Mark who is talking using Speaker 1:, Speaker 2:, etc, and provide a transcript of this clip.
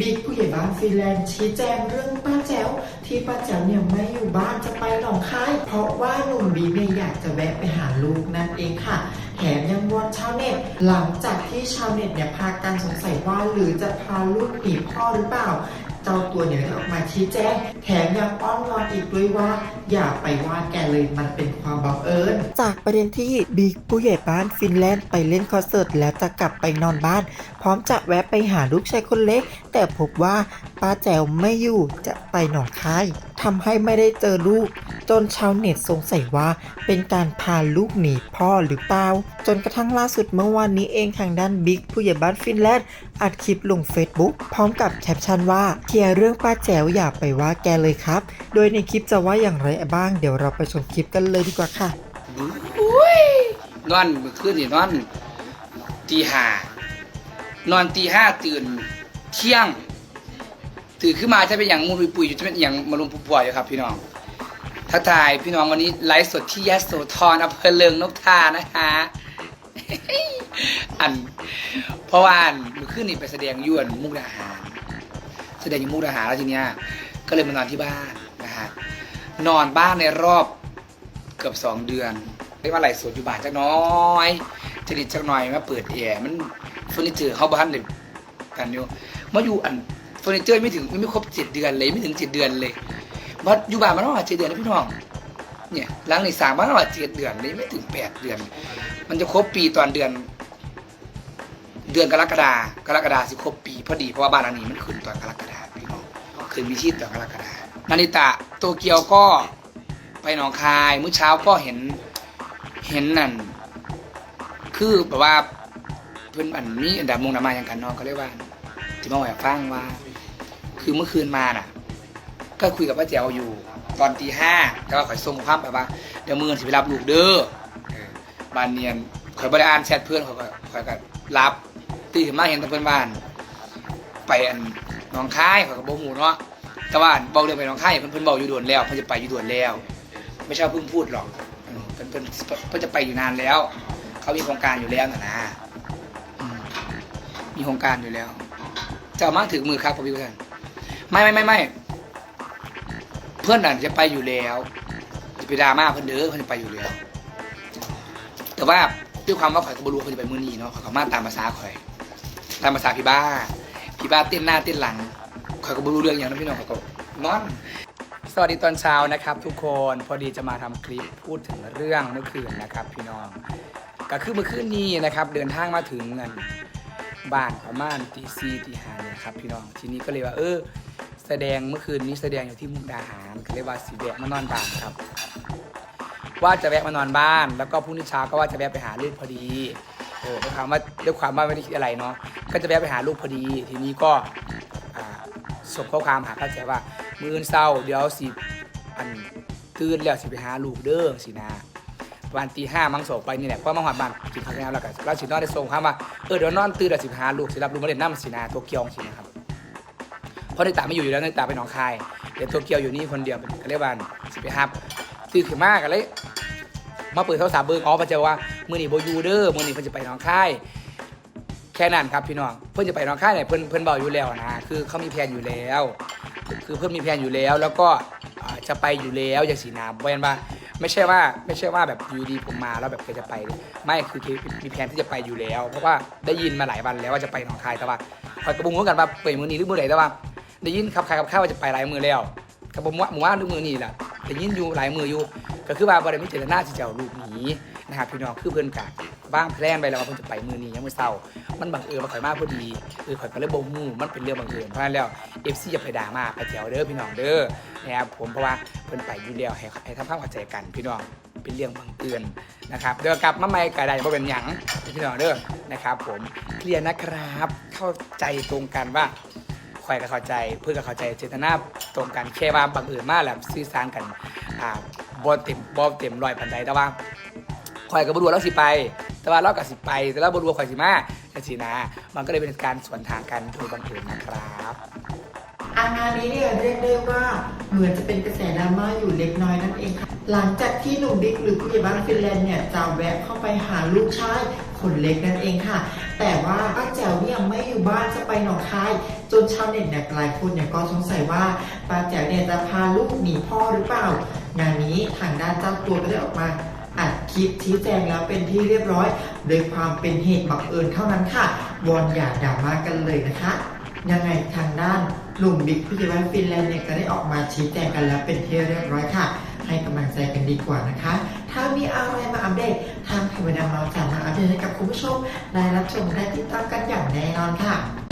Speaker 1: บิ๊กผู้ใหญ่บ้านฟินแลนด์ชี้แจงเรื่องป้าแจ๋วที่ป้าแจ๋วเนี่ยไม่อยู่บ้านจะไปหนองคาย เพราะว่าหนุ่มบิ๊กเนี่ยอยากจะแวะไปหาลูกนั่นเองค่ะแถมยังวอนชาวเน็ตหลังจากที่ชาวเน็ตเนี่ยพากันสงสัยว่าหรือจะพาลูกหนีพ่อหรือเปล่า เจ้าตัวเนี่ยออกมาชี้แจงแถมยังอ้อนวอนอีกด้วยว่า อย่าไปว่าแกเลยมันเป็นความบังเอิญจากประเด็นที่บิ๊กผู้ใหญ่บ้านฟินแลนด์ไปเล่นคอนเสิร์ตแล้วจะกลับไปนอนบ้าน พร้อมจะแวะไปหาลูกชายคนเล็ก แต่พบว่าป้าแจวไม่อยู่จะไปหนองคายทำให้ไม่ได้เจอลูก จนชาวเน็ตสงสัยว่าเป็นการพาลูกหนีพ่อหรือเปล่า จนกระทั่งล่าสุดเมื่อวานนี้เองทางด้านบิ๊กผู้ใหญ่บ้านฟินแลนด์อัดคลิปลง Facebook พร้อมกับแคปชั่นว่าเคลียร์เรื่องป้าแจ๋วอย่าไปว่าแกเลยครับ โดยในคลิปจะว่าอย่างไรบ้าง เดี๋ยวเราไปชมคลิปกันเลยดีกว่าค่ะ
Speaker 2: นอนเมื่อคืนนี่นอนตีห้านอนตีห้าตื่นเที่ยง ตื่นขึ้นมาจะเป็นอย่างมูลปุยอยู่จะเป็นอย่างมารุมผู้ป่วยอยู่ครับพี่น้องทักทายพี่น้องวันนี้ไลฟ์สดที่ยะโสธรอำเภอเลิงนกทานะคะอันเพราะว่าเมื่อคืนนี่ไปแสดงยวนมุกดาหาร แสดงอยู่มุกดาหารแล้วทีเนี้ยก็เลยมานอนที่บ้านนะฮะนอนบ้านในรอบเกือบสองเดือนเรียกว่าไหลสดอยู่บ้านจักน้อยจริตจักหน่อยมาเปิดแอร์มันเฟอร์นิเจอร์เขาบ้านเลยกันอยู่มาอยู่อัน อร์นิเจอร์ไม่ถึงไม่ครบเจ็ดเดือนเลยไม่ถึงเจ็ดเดือนเลยมาอยู่บ้านมาตั้งแต่เจ็ดเดือนนะพี่น้อง เนี่ยหลังในสามมาตั้งแต่เจ็ดเดือนเลยไม่ถึงแปดเดือน มันจะครบปีตอนเดือน เดือนกรกฎากรกฎาสิครบปีพอดีเพราะว่าบ้านหลังนี้มันขึ้นตอนกรกฎาพี่น้องขึ้นมีชีพตอนกรกฎานาริตะโตเกียวก็ไปหนองคายมื้อเช้าก็เห็นเห็นนั่นคือแบบว่าเพื่อนอันนี้อันดับมงดามาอย่างกันเนาะก็เรียกว่าที่มาแหวกฟังว่า คือเมื่อคืนมาน่ะ ก็คุยกับป้าแจวอยู่ ตอนตีห้าก็ข่อยส่งภาพแบบว่าเดี๋ยวมือสิไปรับลูกเด้อบานเนียนข่อยบริอ่านแชทเพื่อนข่อยก็ข่อยก็รับตื่นมาเห็นต่เพื่อนบ้าน ไปอันหนองค่ายข่อยก็บ่ฮู้เนาะแต่ว่าบอกเรื่องไปหนองค่ายเพิ่อนเพิ่อนบอกอยู่ด่วนแล้วเพิ่อนจะไปอยู่ด่วนแล้ว ไม่ใช่เพิ่งพูดหรอกเพิ่อนเพิ่อนเพิ่อนจะไปอยู่นานแล้ว เขามีโครงการอยู่แล้วนะนะมีโครงการอยู่แล้วจะเอามาถึงมือครับพี่เพื่อน ไม่ไม่ไม่ไม่เพื่อนน่ะจะไปอยู่แล้วจะไปดราม่าเพื่อนเด้อเพื่อนจะไปอยู่แล้ว แต่ว่าด้วยความว่าข่อยก็บรู้ว่าเพื่อนจะไปมือนี้เนาะข่อยก็มาตามภาษาข่อย ตามภาษาพี่บ้าพี่บ้าเต้นหน้าเต้นหลังข่อยก็บรู้เรื่องอย่างนั้นพี่น้องข่อยก็นอนสวัสดีตอนเช้านะครับทุกคนพอดีจะมาทำคลิปพูดถึงเรื่องเมื่อคืนนะครับ พี่น้องก็คือเมื่อคืนนี้นะครับ เดินทางมาถึงเงินบ้านประมาณตีสี่ตีห้าเนี่ยครับพี่น้องทีนี้ก็เลยว่าเออ แสดงเมื่อคืนนี้แสดงอยู่ที่มุกดาหารก็เลยว่าสีแวะมานอนบ้านครับ ว่าจะแวะมานอนบ้าน แล้วก็พรุ่งนี้เช้าก็ว่าจะแวะไปหาลูกพอดีเออด้วยความว่าด้วยความว่าไม่ได้คิดอะไรเนาะก็จะแวะไปหาลูกพอดี ทีนี้ก็ส่งข้อความหาป้าแจวว่ามื้ออนเศร้าเดี๋ยวสิอันตื่นแล้วสิไปหาลูกเด้อสินะประมาณตีห้ามั้งโศกไปนี่แหละเพราะมาหอดบ้านกินข้าวแล้วแล้วก็เราสินอนได้ส่งข้ามว่าเออเดี๋ยวนอนตื่นแล้วสิไปหาลูกสิรับลูกมาเล่นน้ำสินะตัวเกียวสินะครับ เพราะในตาไม่อยู่อยู่แล้วในตาไปหนองคายเดี๋ยวตัวเกียวอยู่นี่คนเดียวก็เรียกว่าสิไปฮับตื่นขึ้นมากกันเลย มาเปิดโทรศัพท์เบิ้งอ๋อมาเจอว่ามือหนีโบยูเดอร์มือหนีเพิ่นจะไปหนองคายแค่นั้นครับพี่น้องเพิ่นจะไปหนองคายเนี่ยเพิ่นเพิ่นบอกอยู่แล้วนะคือเขามีแผนอยู่แล้ว คือเพิ่นมีแผนอยู่แล้วแล้วก็จะไปอยู่แล้วอย่างสีน้ำเพราะฉะนั้นว่าไม่ใช่ว่าไม่ใช่ว่าแบบอยู่ดีผมมาแล้วแบบแกจะไป ไม่คือมีแผนที่จะไปอยู่แล้ว เพราะว่าได้ยินมาหลายวันแล้วว่าจะไปหนองคายแต่ว่าคอยกระบุงกันว่าไปมือนี้หรือมือไหนแต่ว่า ได้ยินขับใครขับข้าวว่าจะไปหลายมือแล้วกระบุงว่าหมู่ว่าหรือมือนี้แหละได้ยินอยู่หลายมืออยู่ ก็คือว่าบริมิเจตนาที่จะเอาลูกหนีนะครับพี่น้องคือเพื่อนกะบ้างแพร่นไปแล้วว่าเพิ่นจะไปมือนี้ยังไม่เศร้า มันบังเอิญมาข่อยมากพอดีเออข่อยก็เลยบ่ฮู้มันเป็นเรื่องบังเอิญเพราะฉะนั้นแล้วเอฟซีอย่าไปด่ามาไปแถวเด้อพี่น้องเด้อนะครับผมเพราะว่าเพิ่นไปอยู่แล้วให้ให้ทำความเข้าใจกันพี่น้องเป็นเรื่องบังเอิญนะครับเดี๋ยวกลับมาใหม่กะได้บ่เป็นหยังพี่น้องเด้อนะครับ ผมเคลียร์นะครับ เข้าใจตรงกันว่า ข่อยก็เข้าใจ เพื่อนก็เข้าใจเจตนาตรงกันแค่ว่าบังเอิญมากแหละสื่อสารกันอ่าบ่เต็มบ่เต็มรอยพันใดแต่ว่าข่อยก็บ่รู้ว่าเราสิไป แต่ว่าเราก็สิไป แต่เราบรู้ว่าข่อยสิมาจังซี่นะมันก็เลยเป็นการสวนทางกันโดยบังเอิญนะครับ
Speaker 1: อางานนี้เนี่ยเรียกได้ว่าเหมือนจะเป็นกระแสดราม่าอยู่เล็กน้อยนั่นเองค่ะหลังจากที่หนุ่มบิ๊กหรือผู้ใหญ่บ้านฟินแลนด์เนี่ยจะแวะเข้าไปหาลูกชายคนเล็กนั่นเองค่ะ แต่ว่าป้าแจ๋วเนี่ยไม่อยู่บ้านจะไปหนองคายจนชาวเน็ตเนี่ยหลายคนเนี่ยก็สงสัยว่าป้าแจ๋วเนี่ยจะพาลูกหนีพ่อหรือเปล่างานนี้ทางด้านเจ้าตัวก็ได้ออกมาอัดคลิปชี้แจงแล้วเป็นที่เรียบร้อยโดยความเป็นเหตุบังเอิญเท่านั้นค่ะวอนอย่าด่ามากันเลยนะคะยังไงทางด้านหนุ่มบิ๊กพิจิวัฒน์ฟินแลนด์เนี่ยก็ได้ออกมาชี้แจงกันแล้วเป็นที่เรียบร้อยค่ะ ให้กำลังใจกันดีกว่านะคะ ถ้ามีอะไรมาอัปเดตางเพจดาเราจะมาอัปเดตให้กับคุณผู้ชมได้รับชมได้ติดตามกันอย่างแน่นอนค่ะ